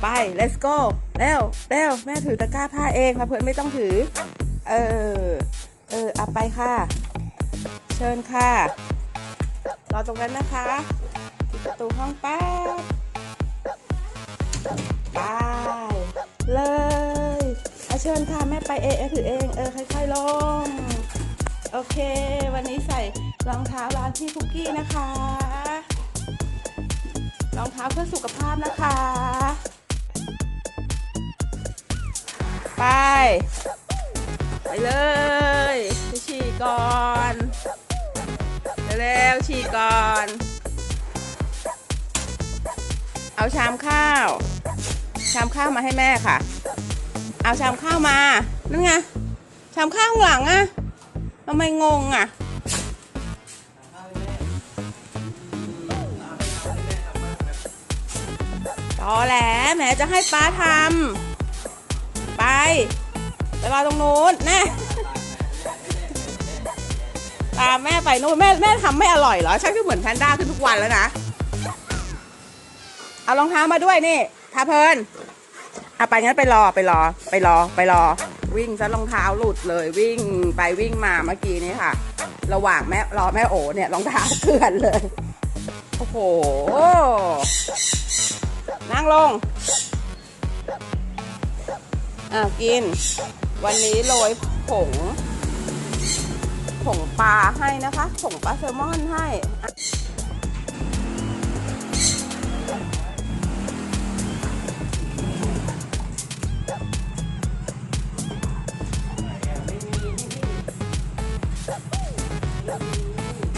ไป let's go เร็วเร็วแม่ถือตะกร้าผ้าเองค่ะเพื่อนไม่ต้องถือ เออ เออเอาไปค่ะ เชิญค่ะ รอตรงนั้นนะคะประตูห้องแป๊บไปเลยเอาเชิญค่ะแม่ไปเองเอถือเอง เออค่อยๆลง โอเค วันนี้ใส่รองเท้าร้านพี่คุกกี้นะคะ รองเท้าเพื่อสุขภาพนะคะ ไป ไปเลยไปฉี่ก่อนเร็วๆฉี่ก่อน เอาชามข้าว ชามข้าวมาให้แม่ค่ะ เอาชามข้าวมา นั่นไง ชามข้าวหลังอะทำไมงงอะ ตอแหลแหมจะให้ป้าทำไปไปรอตรงนู้นแน่ตามแม่ไปนู่นแม่แม่ทำไม่อร่อยเหรอชักจะเหมือนแพนด้าขึ้นทุกวันแล้วนะเอารองเท้ามาด้วยนี่ทาเพลินเอาไปงั้นไปรอไปรอ ไปรอไปรอ วิ่งซะรองเท้าหลุดเลยวิ่งไปวิ่งมาเมื่อกี้นี้ค่ะ ระหว่างแม่รอแม่โอเนี่ยรองเท้าเกลื่อนเลย โอ้โห นั่งลงอ้ากิน วันนี้โรยผง ผงปลาให้นะคะ ผงปลาแซลมอนให้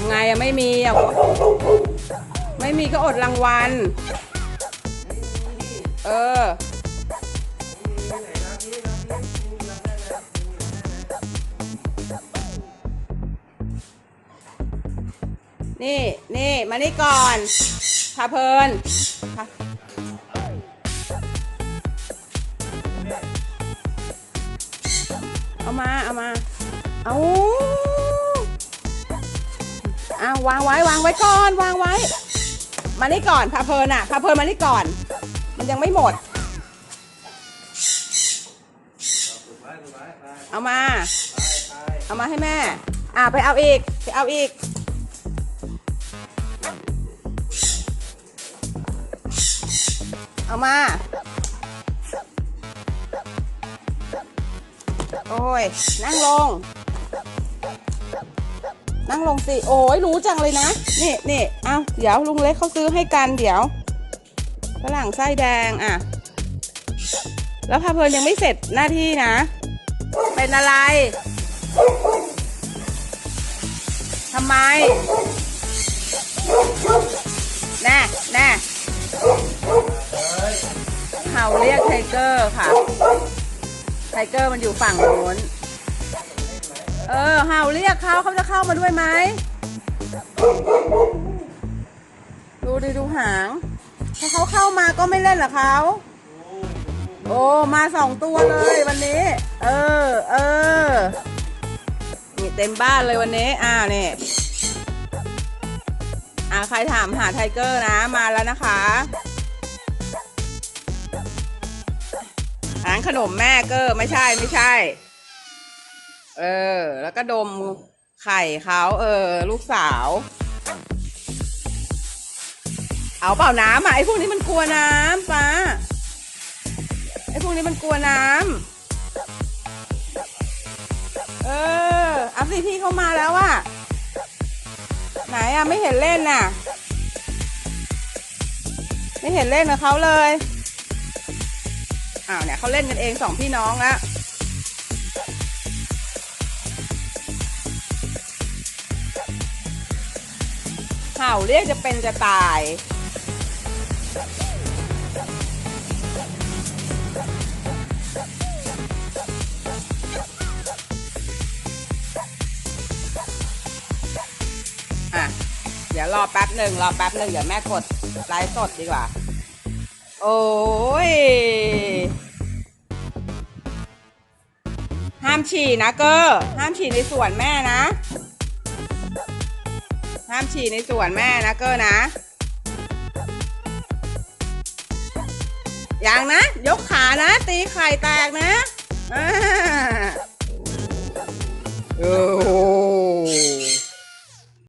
ไงอะไม่มีอะไม่มีก็อดรางวัล เออ นี่นี่มานี่ก่อนพาเพลินพาเอามา เอามา เอาเอาวางไว้ วางไว้ก่อน วางไว้ มานี่ก่อนพาเพลินอะพาเพลินมานี่ก่อน มันยังไม่หมด เอามา เอามาให้แม่ อ่าไปเอาอีก ไปเอาอีก เอามา โอ้ย นั่งลง นั่งลงสิ โอ้ยรู้จังเลยนะ นี่นี่เอาเดี๋ยวลุงเล็กเขาซื้อให้กันเดี๋ยว ฝรั่งไส้แดงอะ แล้วพาเพลินยังไม่เสร็จหน้าที่นะ เป็นอะไร ทำไม แน่แน่เห่าเรียกไทเกอร์ค่ะ ไทเกอร์มันอยู่ฝั่งโน้น เออเห่าเรียกเขาเขาจะเข้ามาด้วยไหม ดูดิดูหาง ถ้าเขาเข้ามาก็ไม่เล่นเหรอเขาโอ้มาสองตัวเลยวันนี้ เออเออนี่เต็มบ้านเลยวันนี้อ้าวนี่ยอ่าใครถามหาไทเกอร์นะมาแล้วนะคะร้านขนมแม่เกอร์ไม่ใช่ไม่ใช่ เออ แล้วก็ดมไข่เขาเออ ลูกสาว เอาเปล่าน้ำอะไอ้พวกนี้มันกลัวน้ำป้าไอ้พวกนี้มันกลัวน้ำเอออัพสิพี่เขามาแล้วอะไหนอะไม่เห็นเล่นน่ะ ไม่เห็นเล่นกับเขาเลยอ้าวเนี่ยเขาเล่นกันเองสองพี่น้องล้วเห่าเรียกจะเป็นจะตาย เดี๋ยวรอแป๊บหนึ่งรอแป๊บหนึ่งเดี๋ยวแม่กดไลฟ์สดดีกว่า โอ้ย ห้ามฉี่นะเกอร์ห้ามฉี่ในสวนแม่นะ ห้ามฉี่ในสวนแม่นะเกอร์นะอย่างนะ ยกขานะ ตีไข่แตกนะอ่าโอ